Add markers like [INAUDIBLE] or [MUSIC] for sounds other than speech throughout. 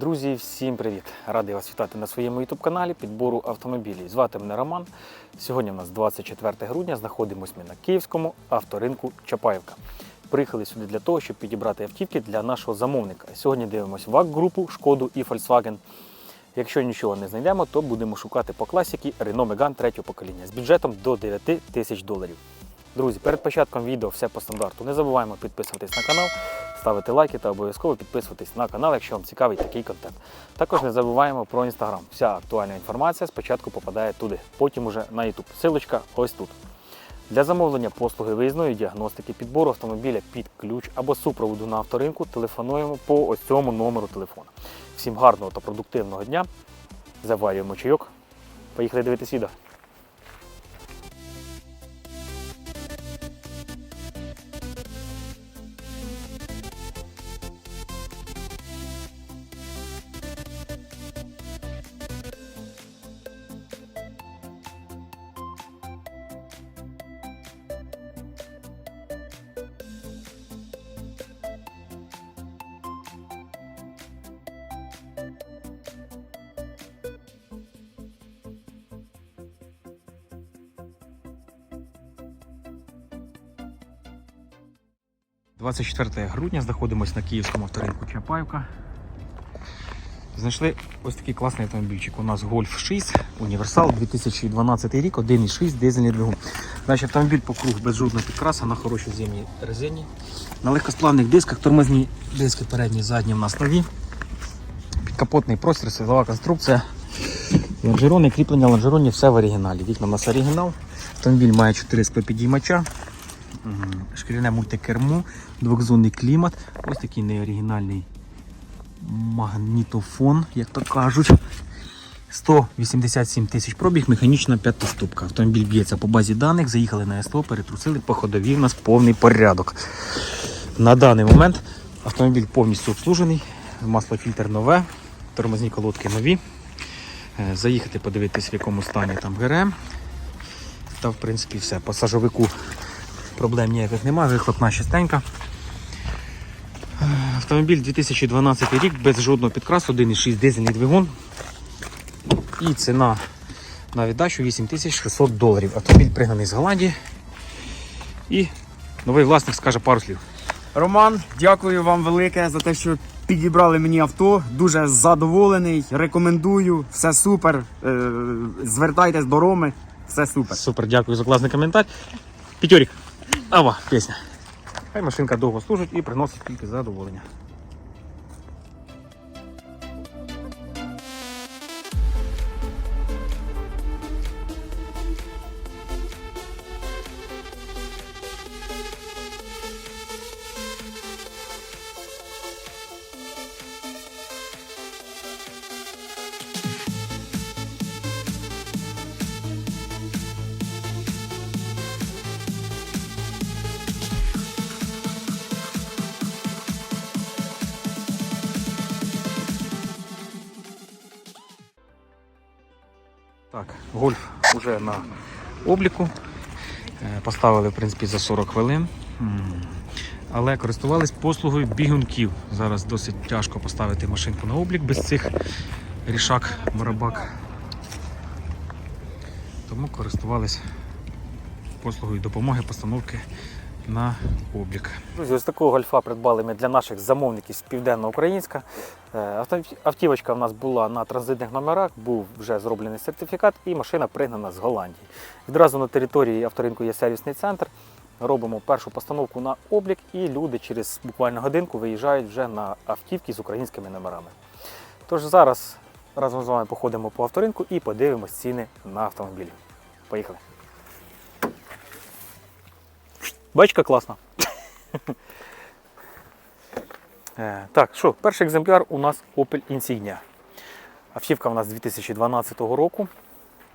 Друзі, всім привіт! Радий вас вітати на своєму youtube каналі підбору автомобілів. Звати мене Роман. Сьогодні у нас 24 грудня. Знаходимося ми на київському авторинку Чапаївка. Приїхали сюди для того, щоб підібрати автівки для нашого замовника. Сьогодні дивимося ВАК-групу, Шкоду і Volkswagen. Якщо нічого не знайдемо, то будемо шукати по класіки Renault Megane третього покоління з бюджетом до 9 тисяч доларів. Друзі, перед початком відео все по стандарту. Не забуваємо підписуватись на канал, ставити лайки та обов'язково підписуватись на канал, якщо вам цікавий такий контент. Також не забуваємо про інстаграм. Вся актуальна інформація спочатку попадає туди, потім уже на YouTube. Силочка ось тут. Для замовлення послуги виїзної діагностики, підбору автомобіля під ключ або супроводу на авторинку телефонуємо по ось цьому номеру телефона. Всім гарного та продуктивного дня. Заварюємо чайок. Поїхали дивитись відео. – 24 грудня знаходимося на київському авторинку Чапаївка. Знайшли ось такий класний автомобільчик. У нас Golf 6, універсал 2012 рік, 1,6 дизельний двигун. Значить, автомобіль по кругу без жодного підкраса на хорошій зимній резині. На легкосплавних дисках, тормозні диски передні, задні в нас нові. Підкапотний простір, силова конструкція. Лонжерони, кріплення лонжеронів, все в оригіналі. Вікна у нас оригінал. Автомобіль має 4 склопідіймача. Шкіряне мультикермо, двохзонний клімат. Ось такий неоригінальний магнітофон, як то кажуть. 187 тисяч пробіг, механічна п'ятиступка. Автомобіль б'ється по базі даних, заїхали на СТО, перетрусили по ходові, у нас повний порядок. На даний момент автомобіль повністю обслужений, маслофільтр нове, тормозні колодки нові. Е, Заїхати подивитись, в якому стані там ГРМ. Та в принципі все. По сажовику проблем ніяких немає, вихлопна чистенька. Автомобіль 2012 рік без жодного підкрасу, 1,6 дизельний двигун. І ціна на віддачу 8600 доларів. Автомобіль пригнаний з Голландії. І новий власник скаже пару слів. Роман, дякую вам велике за те, що підібрали мені авто. Дуже задоволений, рекомендую, все супер. Е, звертайтесь до Роми, все супер. Супер, дякую за класний коментар. П'ятьорік. Ава, пісня. Хай машинка довго служить і приносить тільки задоволення. Гольф вже на обліку. Е, Поставили в принципі за 40 хвилин. Але користувались послугою бігунків. Зараз досить тяжко поставити машинку на облік без цих рішак, барабак. Тому користувались послугою допомоги постановки на облік. Друзі, ось такого гольфа придбали ми для наших замовників з Південно-Українська. Е, Автівочка в нас була на транзитних номерах, був вже зроблений сертифікат і машина пригнана з Голландії. Відразу на території авторинку є сервісний центр. Робимо першу постановку на облік, і люди через буквально годинку виїжджають вже на автівки з українськими номерами. Тож зараз разом з вами походимо по авторинку і подивимось ціни на автомобілі. Поїхали. Бачка класна. [LAUGHS] Е, Так, що, перший екземпляр у нас Opel Insignia. Автівка у нас 2012 року.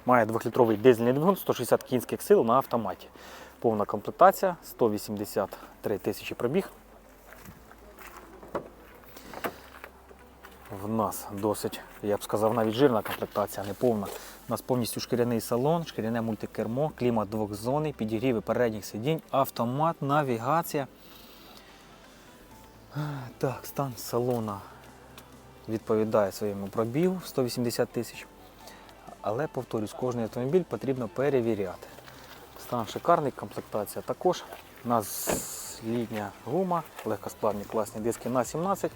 Має 2-літровий дизельний двигун, 160 кінських сил на автоматі. Повна комплектація, 183 тисячі пробіг. В нас досить, я б сказав, навіть жирна комплектація, не повна. У нас повністю шкіряний салон, шкіряне мультикермо, клімат двохзонний, підігріви передніх сидінь, автомат, навігація. Так, стан салона відповідає своєму пробігу 180 тисяч. Але, повторюсь, кожний автомобіль потрібно перевіряти. Стан шикарний, комплектація також. У нас літня гума, легкосплавні класні диски на 17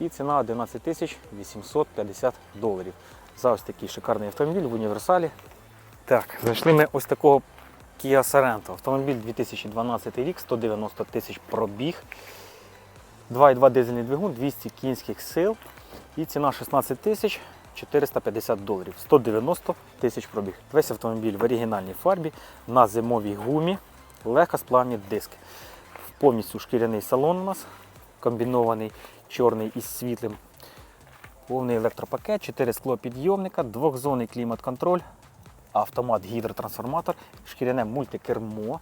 і ціна 11 тисяч 850 доларів. За ось такий шикарний автомобіль в універсалі. Так, знайшли ми ось такого Kia Sorento. Автомобіль 2012 рік, 190 тисяч пробіг. 2,2 дизельний двигун, 200 кінських сил і ціна 16 тисяч 450 доларів, 190 тисяч пробіг. Весь автомобіль в оригінальній фарбі, на зимовій гумі, легкосплавні диски. Повністю шкіряний салон у нас, комбінований чорний із світлим. Повний електропакет, 4 склопідйомника, двохзонний клімат-контроль, автомат гідротрансформатор, шкіряне мультикермо.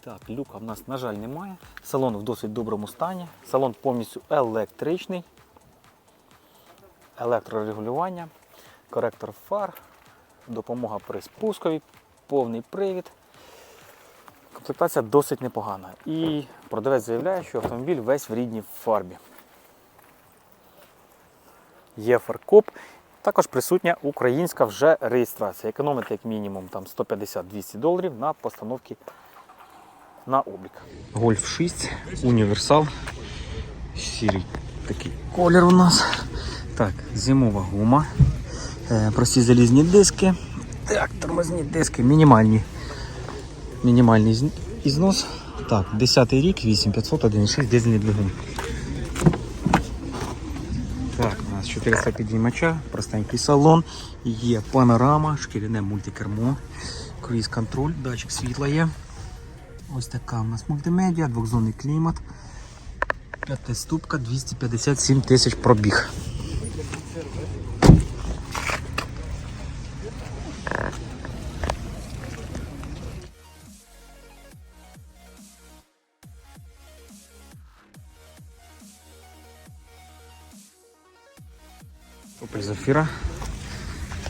Так, люка в нас, на жаль, немає. Салон в досить доброму стані. Салон повністю електричний. Електрорегулювання, коректор фар, допомога при спускові, повний привід. Комплектація досить непогана. І продавець заявляє, що автомобіль весь в рідній фарбі. Є фаркоп. Також присутня українська вже реєстрація. Економить як мінімум там 150-200 доларів на постановки на облік. Гольф 6, універсал. Сірий такий колір у нас. Так, зимова гума. Е, прості залізні диски. Так, тормозні диски, мінімальні. Мінімальний ізнос. Так, 10 рік, 8500, 1,6 дизельний двигун. Так, нас 400 підіймача, простенький салон, є панорама, шкіряне мультикермо, круїз контроль, датчик світла є. Ось така у нас мультимедіа, двохзонний клімат. п'ятиступка, 257 тисяч пробіг. Opel Zafira.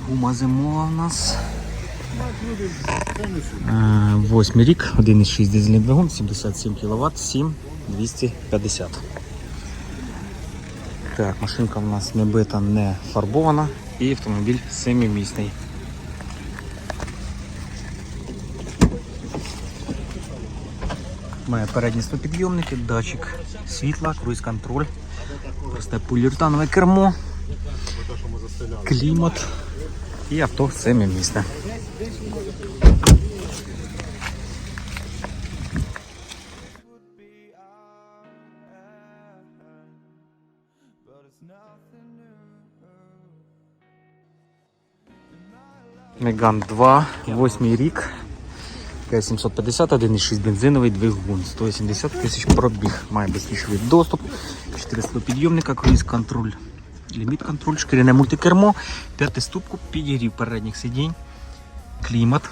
Гума зимова у нас. Е, Восьмий рік, 1,6 дизельний двигун, 77 кВт, 7 250. Так, машинка в нас не бита, не фарбована і автомобіль семимісний. Має передні стопідйомники, датчик світла, круїз-контроль, просте поліуретанове кермо, клімат і авто семимісне. but it's. Меган 2, 8 рік. 750, 1,6 бензиновий двигун, 180 тисяч пробіг, має безпечний доступ, 400 підйомника, круїз контроль, ліміт контроль, шкіряне мультикермо, п'ятиступку, підігрів передніх сидінь, клімат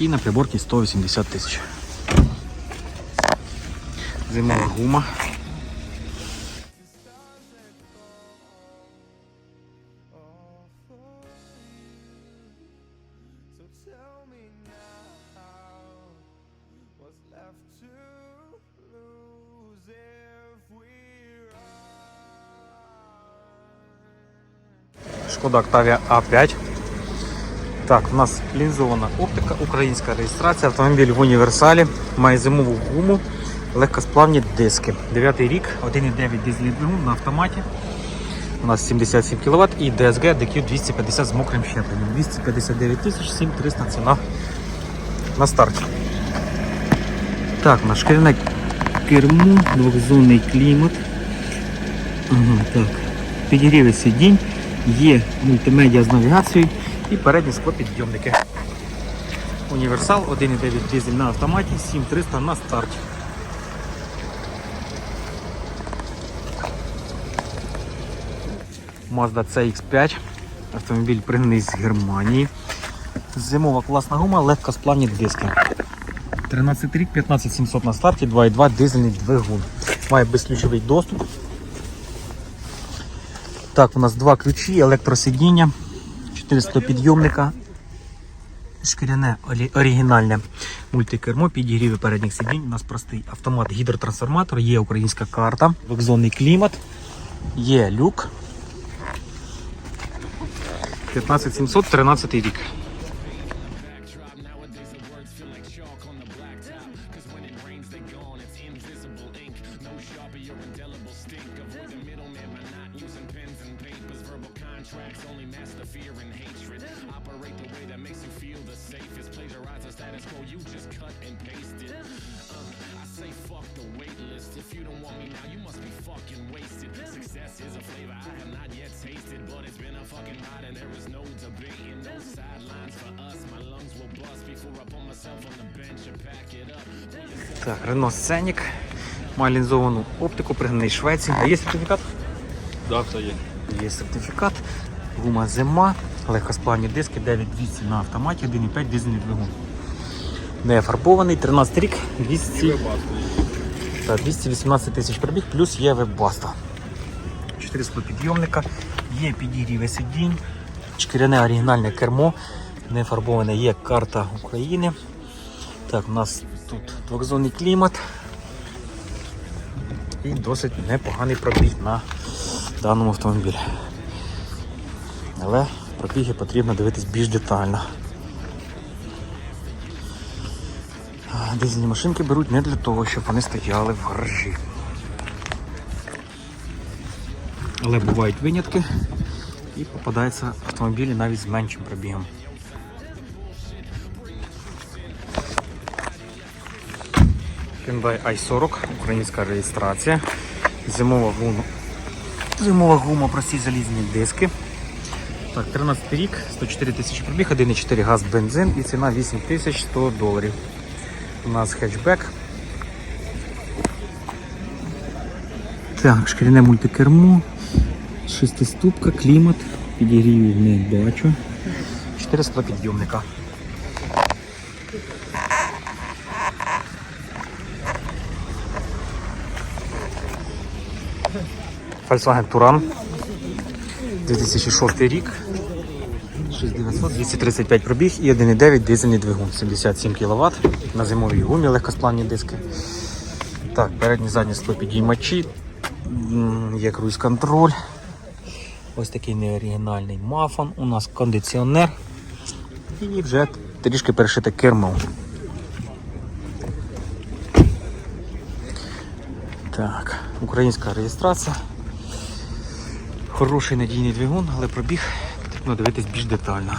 і на приборці 180 тисяч. Зимова гума. Шкода Octavia A5. Так, у нас лінзована оптика, українська реєстрація, автомобіль в універсалі, має зимову гуму, легкосплавні диски. 9 рік, 1,9 дизельний двигун на автоматі. У нас 77 кВт і DSG DQ 250 з мокрим щепленням. 259 тисяч 7300 ціна на старті. Так, на шкіряне кермо, двохзонний клімат. Ага, так. Підігріви сидінь, є мультимедіа з навігацією і передні склопідйомники. Універсал 1,9 дизель на автоматі, 7300 на старті. Mazda CX5. Автомобіль пригнаний з Германії. Зимова класна гума, легкосплавні диски. 13 рік, 15700 на старті, 2.2 дизельний двигун. Має безключовий доступ. Так, у нас два ключі, електросидіння, 400 підйомника, шкіряне оригінальне мультикермо, підігріви передніх сидінь. У нас простий автомат гідротрансформатор, є українська карта, вокзонний клімат, є люк. 15700, 13 рік. Так, Renault Scenic. Має лінзовану оптику, пригнаний з Швеції. А є сертифікат? Так, все є. Є сертифікат. Гума зима, легкосплавні диски, 9200 на автоматі, 1,5 дизельний двигун. Не фарбований, 13 рік, 200, та, 218 тисяч пробіг, плюс є веб-баста. 400 підйомника, є підігріве сидінь, шкіряне оригінальне кермо, не фарбоване, є карта України. Так, у нас тут двохзонний клімат і досить непоганий пробіг на даному автомобілі. Але пробіги потрібно дивитись більш детально. Дизельні машинки беруть не для того, щоб вони стояли в гаражі. Але бувають винятки і попадаються автомобілі навіть з меншим пробігом. Hyundai i40, українська реєстрація, зимова гума, зимова гума, прості залізні диски. Так, 13 рік, 104 тисячі пробіг, 1,4 газ бензин і ціна 8100 доларів. У нас хетчбек. Так, шкіряне мультикермо, шестиступка, клімат, підігрівів не бачу. 400 підйомника. Volkswagen Touran 2006 рік. 6900, 235 пробіг і 1,9 дизельний двигун, 77 кВт на зимовій гумі, легкосплавні диски. Так, передні задні склопідіймачі, є круїз-контроль. Ось такий неоригінальний мафон. У нас кондиціонер. І вже трішки перешите кермо. Так, українська реєстрація. Хороший надійний двигун, але пробіг потрібно дивитись більш детально.